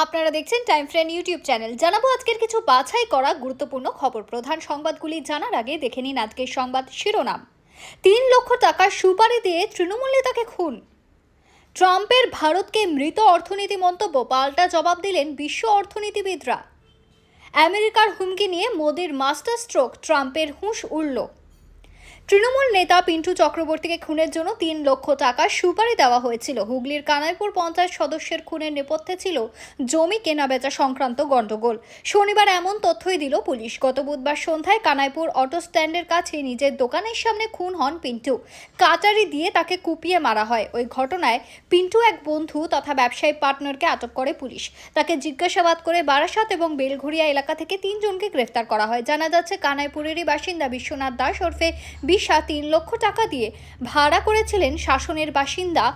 আপনারা দেখছেন time friend YouTube channel জানাব আজকের কিছু বাছাই করা গুরুত্বপূর্ণ খবর। প্রধান সংবাদগুলি জানার আগে দেখে নিন আজকের সংবাদ শিরোনাম। তিন লক্ষ টাকা সুপারি দিয়ে তৃণমূল নেতাকে খুন। ট্রাম্পের ভারতকে মৃত অর্থনীতি মন্তব্য, পাল্টা জবাব দিলেন বিশ্ব অর্থনীতিবিদরা। আমেরিকার হুমকি নিয়ে মোদির মাস্টার স্ট্রোক ট্রাম্পের হুঁশ উড়ল। তৃণমূল নেতা পিন্টু চক্রবর্তীকে খুনের জন্য তিন লক্ষ টাকা সুপারি দেওয়া হয়েছিল। হুগলির কানাইপুর পঞ্চায়েত সদস্যের খুনের নেপথ্যে ছিল জমি কেনাবেচা সংক্রান্ত গণ্ডগোল। শনিবার এমন তথ্যই দিল পুলিশ। গত বুধবার সন্ধ্যায় কানাইপুর অটো স্ট্যান্ডের কাছে নিজের দোকানের সামনে খুন হন পিন্টু। কাটারি দিয়ে তাকে কুপিয়ে মারা হয়। ওই ঘটনায় পিন্টু এক বন্ধু তথা ব্যবসায়ী পার্টনারকে আটক করে পুলিশ। তাকে জিজ্ঞাসাবাদ করে বারাসাত এবং বেলঘড়িয়া এলাকা থেকে তিনজনকে গ্রেফতার করা হয়। জানা যাচ্ছে, কানাইপুরেরই বাসিন্দা বিশ্বনাথ দাস ওরফে বিশা তিন লক্ষ টাকা দিয়ে ভাড়া করেছিলেন শাসনের বাসিন্দা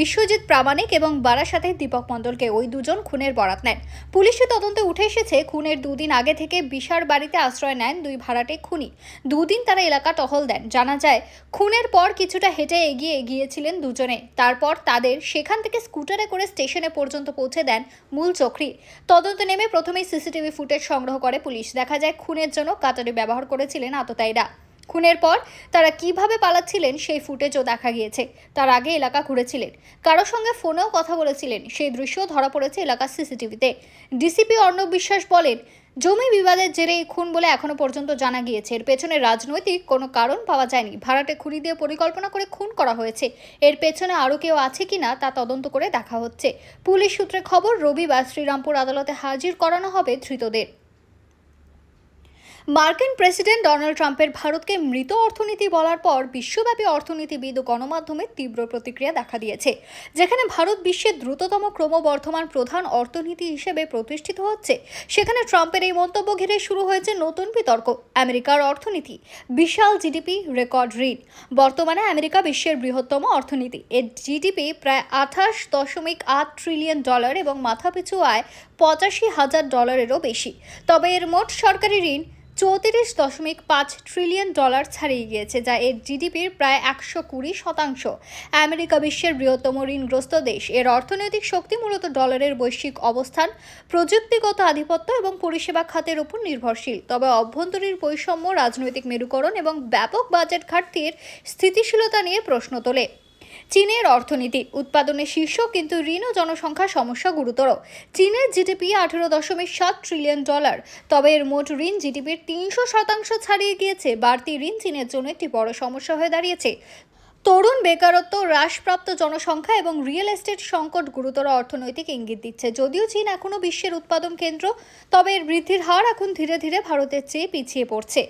বিশ্বজিৎ প্রামাণিক এবং বারাসাতের দীপক মণ্ডলকে। ওই দুজন খুনের বরাত নেন। পুলিশি তদন্তে উঠে এসেছে, খুনের দুদিন আগে থেকে বিশার বাড়িতে আশ্রয় নেন দুই ভাড়াটে খুনি। দুদিন তারা এলাকা টহল দেন। জানা যায়, খুনের পর কিছুটা হেঁটে এগিয়ে গিয়েছিলেন দুজনে। তারপর তাদের সেখান থেকে স্কুটারে করে স্টেশনে পর্যন্ত পৌঁছে দেন মূল চক্রী। তদন্তে নেমে প্রথমেই সিসিটিভি ফুটেজ সংগ্রহ করে পুলিশ। দেখা যায়, খুনের জন্য কাটারি ব্যবহার করেছিলেন আততায়ীরা। খুনের পর তারা কীভাবে পালাচ্ছিলেন সেই ফুটেজও দেখা গিয়েছে। তার আগে এলাকা ঘুরেছিলেন। কারোর সঙ্গে ফোনেও কথা বলেছিলেন। সেই দৃশ্য ধরা পড়েছে এলাকার সিসিটিভিতে। ডিসিপি অর্ণব বিশ্বাস বলেন, জমি বিবাদের জেরে এই খুন বলে এখনও পর্যন্ত জানা গিয়েছে। এর পেছনে রাজনৈতিক কোনো কারণ পাওয়া যায়নি। ভাড়াটে খুনি দিয়ে পরিকল্পনা করে খুন করা হয়েছে। এর পেছনে আরও কেউ আছে কিনা তা তদন্ত করে দেখা হচ্ছে। পুলিশ সূত্রে খবর, রবিবার শ্রীরামপুর আদালতে হাজির করানো হবে ধৃতদের। মার্কিন প্রেসিডেন্ট ডোনাল্ড ট্রাম্পের ভারতকে মৃত অর্থনীতি বলার পর বিশ্বব্যাপী অর্থনীতিবিদ ও গণমাধ্যমে তীব্র প্রতিক্রিয়া দেখা দিয়েছে, যেখানে ভারত বিশ্বের দ্রুততম ক্রমবর্ধমান প্রধান অর্থনীতি হিসেবে প্রতিষ্ঠিত হচ্ছে। সেখানে ট্রাম্পের এই মন্তব্য ঘিরে শুরু হয়েছে নতুন বিতর্ক। আমেরিকার অর্থনীতি, বিশাল জিডিপি রেকর্ড ঋণ। বর্তমানে আমেরিকা বিশ্বের বৃহত্তম অর্থনীতি। এর জিডিপি প্রায় আঠাশ দশমিক আট ট্রিলিয়ন ডলার এবং মাথাপিছু আয় পঁচাশি হাজার ডলারেরও বেশি। তবে এর মোট সরকারি ঋণ চৌত্রিশ দশমিক পাঁচ ট্রিলিয়ন ডলার ছাড়িয়ে গিয়েছে, যা এর জিডিপির প্রায় একশো কুড়ি শতাংশ। আমেরিকা বিশ্বের বৃহত্তম ঋণগ্রস্ত দেশ। এর অর্থনৈতিক শক্তি মূলত ডলারের বৈশ্বিক অবস্থান, প্রযুক্তিগত আধিপত্য এবং পরিষেবা খাতের উপর নির্ভরশীল। তবে অভ্যন্তরীণ বৈষম্য, রাজনৈতিক মেরুকরণ এবং ব্যাপক বাজেট ঘাটতির স্থিতিশীলতা নিয়ে প্রশ্ন তোলে। চীনের অর্থনীতি উৎপাদনে শীর্ষ, কিন্তু ঋণ ও জনসংখ্যা সমস্যা গুরুতর। চীনের জিডিপি আঠেরো দশমিক সাত ট্রিলিয়ন ডলার তবে এর মোট ঋণ জিডিপির তিনশো শতাংশ ছাড়িয়ে গিয়েছে। বাড়তি ঋণ চীনের জন্য একটি বড় সমস্যা হয়ে দাঁড়িয়েছে। তরুণ বেকারত্ব, হ্রাসপ্রাপ্ত জনসংখ্যা এবং রিয়েল এস্টেট সংকট গুরুতর অর্থনৈতিক ইঙ্গিত দিচ্ছে। যদিও চীন এখনও বিশ্বের উৎপাদন কেন্দ্র, তবে এর বৃদ্ধির হার এখন ধীরে ধীরে ভারতের চেয়ে পিছিয়ে পড়ছে।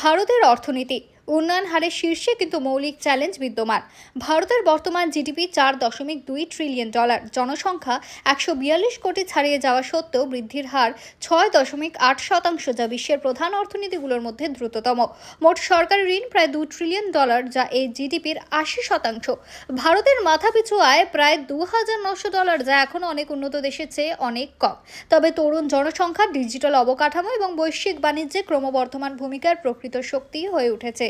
ভারতের অর্থনীতি উন্নয়ন হারের শীর্ষে কিন্তু মৌলিক চ্যালেঞ্জ বিদ্যমান। ভারতের বর্তমান জিডিপি চার দশমিক দুই ট্রিলিয়ন ডলার জনসংখ্যা একশো বিয়াল্লিশ কোটি ছাড়িয়ে যাওয়া সত্ত্বেও বৃদ্ধির হার ছয় দশমিক আট শতাংশ, যা বিশ্বের প্রধান অর্থনীতিগুলোর মধ্যে দ্রুততম। মোট সরকারি ঋণ প্রায় দু ট্রিলিয়ন ডলার যা এই জিডিপির আশি শতাংশ। ভারতের মাথাপিছু আয় প্রায় দু হাজার নশো ডলার যা এখনও অনেক উন্নত দেশের চেয়ে অনেক কম। তবে তরুণ জনসংখ্যা ডিজিটাল অবকাঠামো এবং বৈশ্বিক বাণিজ্যে ক্রমবর্ধমান ভূমিকার প্রকৃত শক্তি হয়ে উঠেছে।